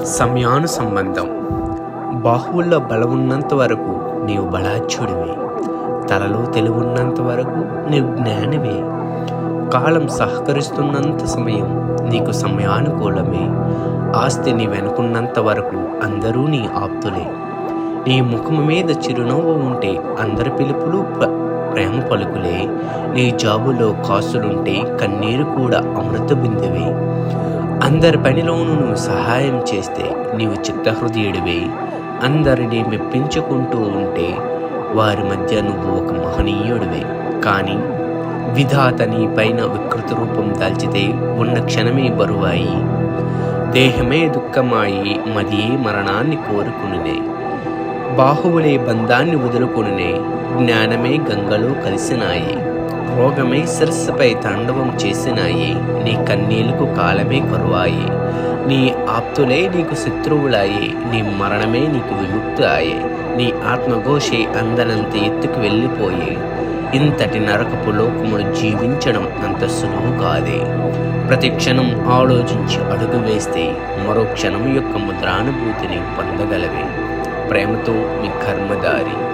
సమయాను సంబంధం బాహువుల్లో బలమున్నంత వరకు నీవు బలాచ్యుడివి. తలలో తెలివున్నంత వరకు నీవు జ్ఞానివే. కాలం సహకరిస్తున్నంత సమయం నీకు సమయానుకూలమే. ఆస్తి నీ వెనుకున్నంత వరకు అందరూ నీ ఆప్తులే. నీ ముఖము మీద చిరునవ్వు ఉంటే అందరి పిలుపులు ప్రేమ పలుకులే. నీ జాబులో కాసులుంటే కన్నీరు కూడా అమృత బిందువే అందరి పనిలోనూ నువ్వు సహాయం చేస్తే నీవు చిత్తహృదయుడివే అందరినీ మెప్పించుకుంటూ ఉంటే వారి మధ్య నువ్వు ఒక మహనీయుడివే. కానీ విధాత నీ పైన వికృత రూపం దాల్చితే ఉన్న క్షణమే బరువాయి. దేహమే దుఃఖమాయి మదియే మరణాన్ని కోరుకునినే బాహువులే బంధాన్ని వదులుకునినే జ్ఞానమే గంగలో కలిసినాయి. రోగమై శిరస్సుపై తాండవం చేసినాయి. నీ కన్నీళ్ళకు కాలమే కరువాయి. నీ ఆప్తులే నీకు శత్రువులాయి. నీ మరణమే నీకు విముక్తి ఆయే నీ ఆత్మఘోషే అందనంత ఎత్తుకు వెళ్ళిపోయే ఇంతటి నరకపు లోకమును జీవించడం అంత సులువు కాదే. ప్రతి క్షణం ఆలోచించి అడుగు వేస్తే మరో క్షణం యొక్క ముద్రానుభూతిని పొందగలవే. ప్రేమతో మీ కర్మదారి